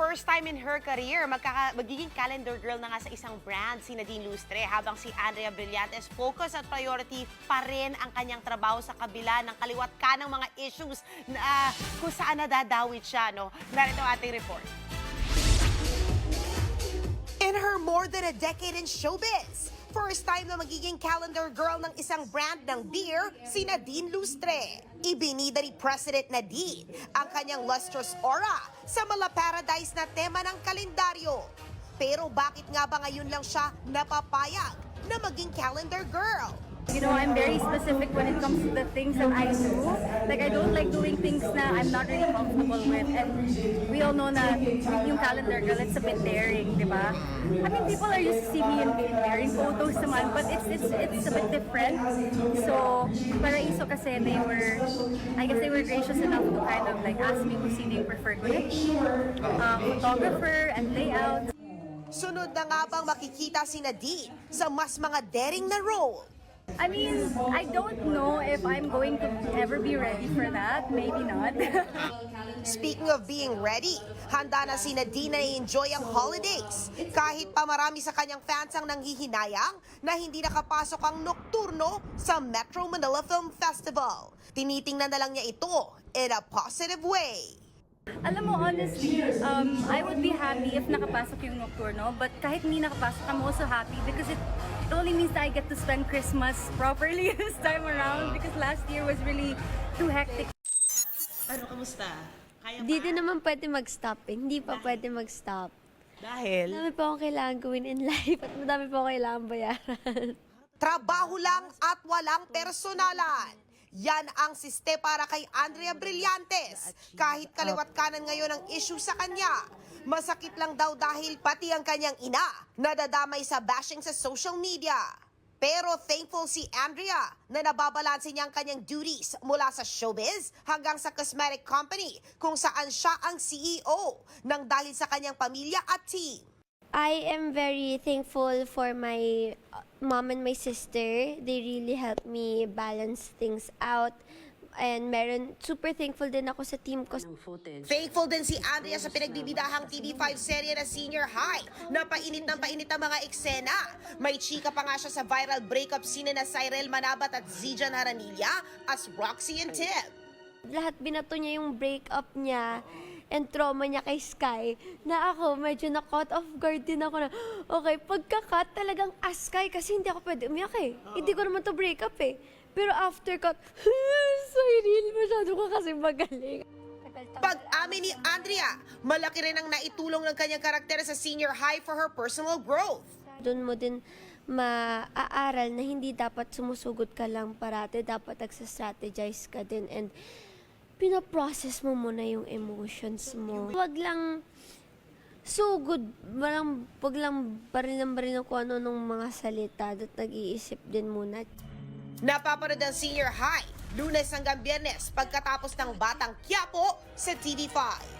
first time in her career, magkaka- magiging calendar girl na nga sa isang brand, si Nadine Lustre, habang si Andrea Brillantes focus at priority pa rin ang kanyang trabaho sa kabila ng kaliwat ka ng mga issues na ah, kung saan nadadawit siya. No? Narito ating report. In her more than a decade in showbiz, first time na magiging calendar girl ng isang brand ng beer, si Nadine Lustre. Ibinida ni President Nadine ang kanyang lustrous aura sa Mala Paradise na tema ng kalendaryo. Pero bakit nga ba ngayon lang siya napapayag na maging calendar girl? You know, I'm very specific when it comes to the things that I do. Like, I don't like doing things na I'm not really comfortable with. And we all know na yung calendar girl, it's a bit daring, di ba? I mean, people are used to see me in, in daring photos naman, but it's, it's, it's a bit different. So, Paraiso kasi, they were, I guess they were gracious enough to kind of like ask me kung sino yung preferred ko na uh, photographer, and layout. Sunod na nga bang makikita si Nadine sa mas mga daring na role? I mean, I don't know if I'm going to ever be ready for that. Maybe not. Speaking of being ready, handa na si Nadine na i-enjoy ang holidays. Kahit pa marami sa kanyang fans ang nanghihinayang na hindi nakapasok ang nokturno sa Metro Manila Film Festival. Tinitingnan na lang niya ito in a positive way. Alam mo, honestly, um, I would be happy if nakapasok yung Nocturno. But kahit hindi nakapasok, I'm also happy because it, it only means that I get to spend Christmas properly this time around because last year was really too hectic. Ano, kamusta? Kaya Hindi din naman pwede mag-stop eh. Hindi pa pwede mag-stop. Dahil? Madami pa akong kailangan gawin in life at madami pa akong kailangan bayaran. Trabaho lang at walang personalan. Yan ang siste para kay Andrea Brillantes. Kahit kaliwat kanan ngayon ang issue sa kanya. Masakit lang daw dahil pati ang kanyang ina nadadamay sa bashing sa social media. Pero thankful si Andrea na nababalanse niya ang kanyang duties mula sa showbiz hanggang sa cosmetic company kung saan siya ang CEO ng dahil sa kanyang pamilya at team. I am very thankful for my uh, mom and my sister. They really helped me balance things out. And meron, super thankful din ako sa team ko. Faithful din si Andrea sa pinagbibidahang TV5 serye na Senior High na painit ng painit ang mga eksena. May chika pa nga siya sa viral breakup scene na Cyril Manabat at Zijan Haranilla as Roxy and Tim. Lahat binato niya yung breakup niya and trauma niya kay Sky na ako medyo na-caught off guard din ako na okay, pagka-cut talagang as Sky kasi hindi ako pwede umiyak eh. Hindi ko naman to breakup eh. Pero after cut, Cyril, masyado ka kasi magaling. Pag-amin ni Andrea, malaki rin ang naitulong ng kanyang karakter sa Senior High for her personal growth. Doon mo din maaaral na hindi dapat sumusugod ka lang parate, dapat nagsa-strategize ka din and pinaprocess mo muna yung emotions mo. Huwag lang sugod, walang, wag lang baril ng baril ng kung ano ng mga salita at nag-iisip din muna. Napapanood ang Senior High, lunes hanggang biyernes pagkatapos ng Batang Quiapo sa TV5.